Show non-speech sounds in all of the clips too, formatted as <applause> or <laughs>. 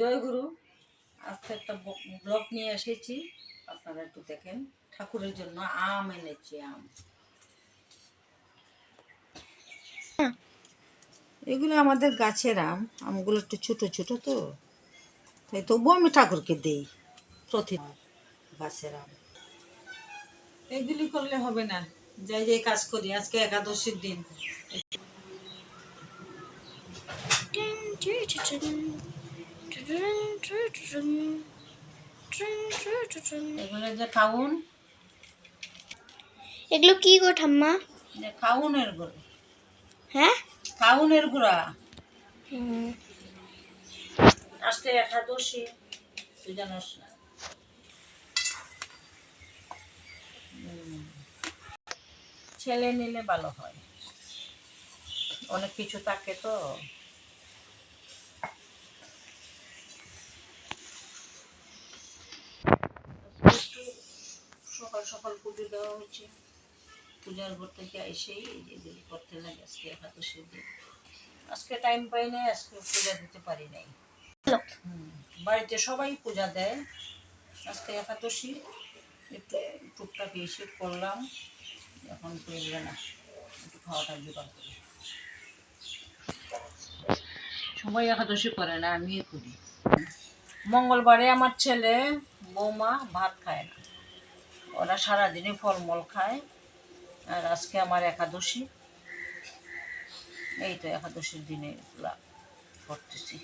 জয়গুরু আজকে একটা ব্লগ নিয়ে এসেছি। আপনারা একটু দেখেন, ঠাকুরের জন্য আম এনেছি, আম। এগুলো আমাদের গাছের আম, আমগুলো একটু ছোট ছোট তো, তাই তবুও আমি ঠাকুরকে দেই, প্রতি গাছের আম। এগুলি করলে হবে না, যাই যাই কাজ করি, আজকে একাদশীর দিন। এগুলো যে খাউন? এগুলো কি গো ঠাম্মা? যে খাউনের গুঁড়ো। হ্যাঁ? খাউনের গুঁড়া। হুম, আজকে একাদশী তুই জানোস না। ছেলে নিলে ভালো হয়। অনেক কিছু থাকে তো একটু সকাল সকাল পুজো দেওয়া হয়েছে। পূজার ঘর থেকে এসেই যে করতে লাগে, আজকে একাদশীর দিন। আজকে টাইম পাই নাই, আজকে পূজা দিতে পারি নাই। বাড়িতে সবাই পূজা দেয়। আজকে একাদশী, একটু টুকটাক এসে করলাম। এখন করবে না, একটু খাওয়াটা জোগাড় করি। সবাই একাদশী করে না আমি করি। মঙ্গলবারে আমার ছেলে বৌমা ভাত খায় না। ওরা সারাদিনই ফলমূল খায়। আর আজকে আমার একাদশী। এই তো একাদশীর দিনে এগুলা করতেছি।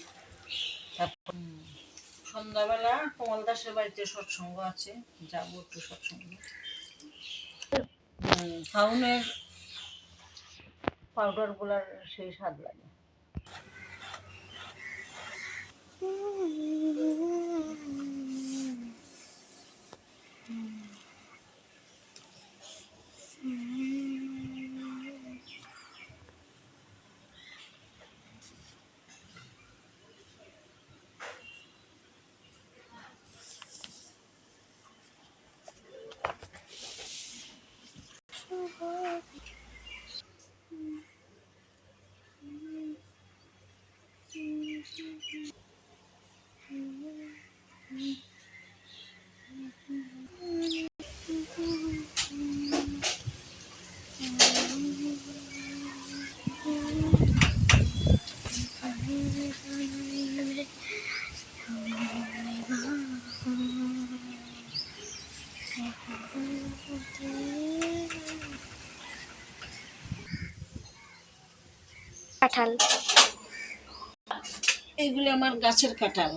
সন্ধ্যাবেলা কমল দাসের বাড়িতে সৎসঙ্গ আছে। যাব একটু সৎসঙ্গ। হুম, খাউনের পাউডারগুলার সেই স্বাদ লাগে। <laughs> কাঁঠাল। এগুলি আমার গাছের কাঁঠাল।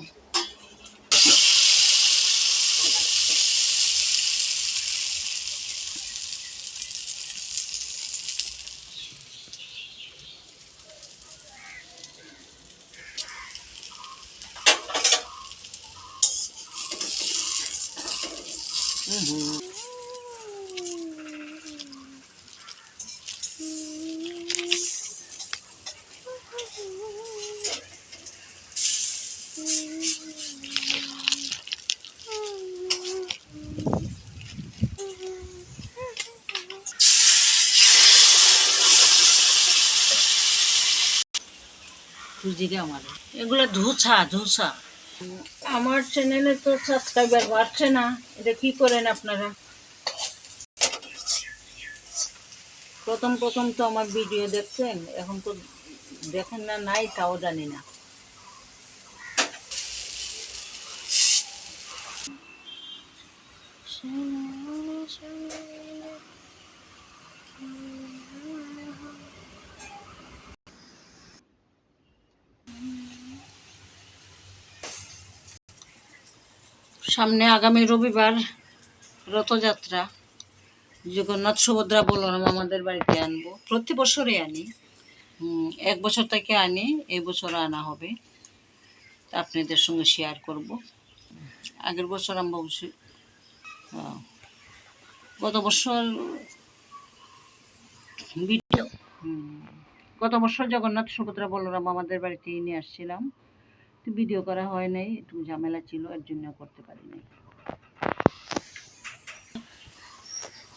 হুম সুজিকে আমার। এগুলো ধুসা ধুসা আমার চ্যানেলে তো সাবস্ক্রাইবার বাড়ছে না, এটা কি করেন আপনারা? প্রথম প্রথম তো আমার ভিডিও দেখছেন, এখন তো দেখেন না, নাই, তাও জানি না। সামনে আগামী রবিবার রথযাত্রা। জগন্নাথ সুভদ্রা বলরাম আমাদের বাড়িতে আনব। প্রতি বছরে আনি। এক বছর থেকে আনি এবছর আনা হবে। আপনাদের সঙ্গে শেয়ার করব। আগের বছর আমরা অবশ্যই। গত বছর ভিডিও গত বছর জগন্নাথ সুভদ্রা বলরাম আমাদের বাড়িতে নিয়ে আসছিলাম। ভিডিও করা হয় নাই, একটু ঝামেলা ছিল, এর জন্য করতে পারি নাই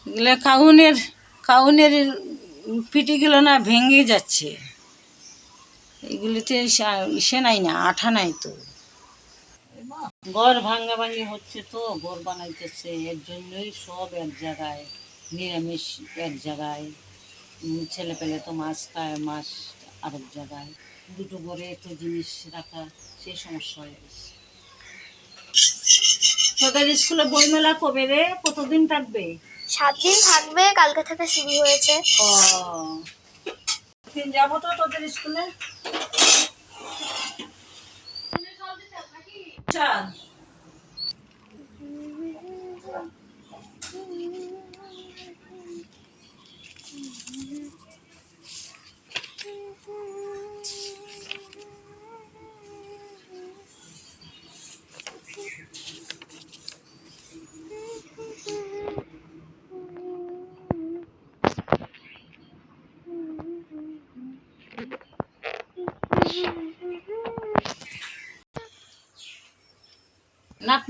এগুলো কাউনের কাউনের পিটিগুলো না ভেঙে যাচ্ছে। এগুলিতে ইসে নাই না, আঠা নাই তো। ঘর ভাঙ্গা ভাঙ্গি হচ্ছে তো, ঘর বানাইতেছে, এর জন্যই সব এক জায়গায়, নিরামিষ এক জায়গায়। ছেলে পেলে তো মাছ খায়, মাছ আরেক জায়গায়। দুটো ঘরে এত জিনিস রাখা সেই সমস্যা হয়ে গেছে। তোদের স্কুলে বইমেলা কবে রে? কতদিন থাকবে? সাত দিন থাকবে কালকে থেকে শুরু হয়েছে। ও। দিন যাব তো তোদের স্কুলে?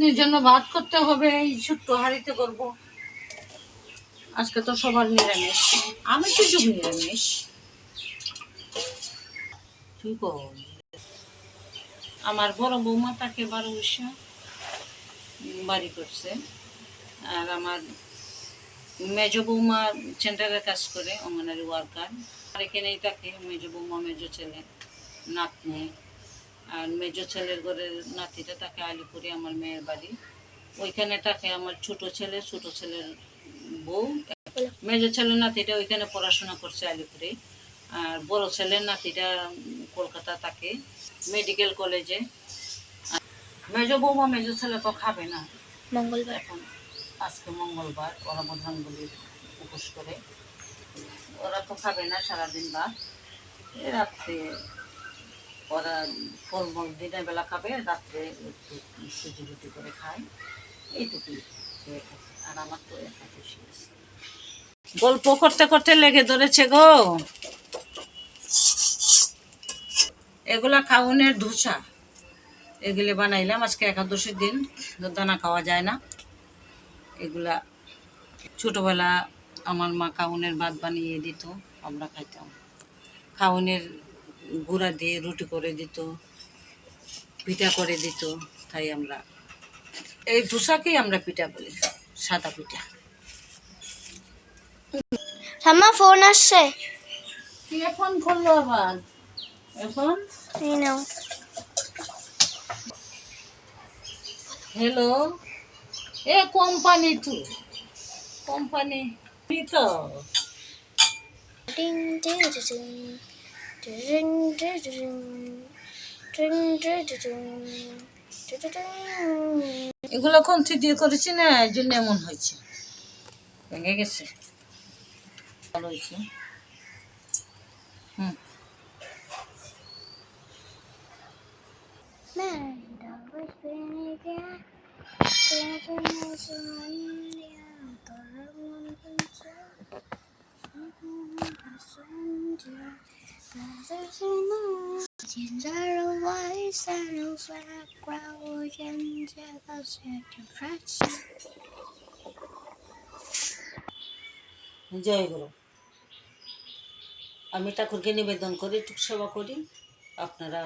চল নাতনির জন্য ভাত করতে হবে, এই ছোট্ট হাঁড়িতে করব। আজকে তো সবার নিরামিষ। আমি তো যুগ নিরামিষ। কর আমার বড় বৌমা তাকে বারো বছর বাড়ি করছে। আর আমার মেজ বৌমা সেন্টারে কাজ করে অঙ্গনারী ওয়ার্কার আর এখানেই তাকে মেজ বৌমা, মেজ ছেলে, নাতনি। আর মেজ ছেলের ঘরের নাতিটা থাকে আলিপুরে আমার মেয়ের বাড়ি। ওইখানে থাকে আমার ছোট ছেলে ছোট ছেলের বউ। মেজ ছেলের নাতিটা ওইখানে পড়াশোনা করছে আলিপুরে। আর বড় ছেলের নাতিটা কলকাতা থাকে মেডিকেল কলেজে। আর মেজ বৌমা মেজ ছেলে তো খাবে না। মঙ্গলবার। এখন আজকে মঙ্গলবার ওরা বধানগুলির উপোস করে। ওরা তো খাবে না সারাদিন এ রাত্রে ওরা ফলমূল দিনের বেলা খাবে, রাত্রে সুজি রুটি করে খায়। এইটুকুই আর আমার তো একাদশী আছে। গল্প করতে করতে লেগে ধরেছে গো। এগুলা খাউনের ধোসা। এগুলি বানাইলাম আজকে একাদশীর দিন। দানা খাওয়া যায় না। এগুলা ছোটবেলা আমার মা কাউনের ভাত বানিয়ে দিত, আমরা খাইতাম। খাউনের গুঁড়া দিয়ে রুটি করে দিত পিঠা করে দিত তাই আমরা এই ধুসাকেই আমরা পিঠা বলি সাদা পিঠা। ঠাম্মা ফোন আসছে? কি এখন করল আবার? এখন? এই নাও। হ্যালো? এ কোম্পানি তো কোম্পানি তো। ডিং ডিং ডিং এগুলো কমতি দিয়ে করেছি না? এই জন্য এমন হয়েছে। ভেঙে গেছে। ভালো হয়েছে। হুম। 现在人外三路三拐，我沿街到处都发现。জয় গুরু আমি ঠাকুরকে নিবেদন করি টুক সেবা করি। আপনারা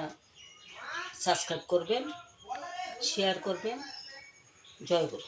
সাবস্ক্রাইব করবেন শেয়ার করবেন। জয় গুরু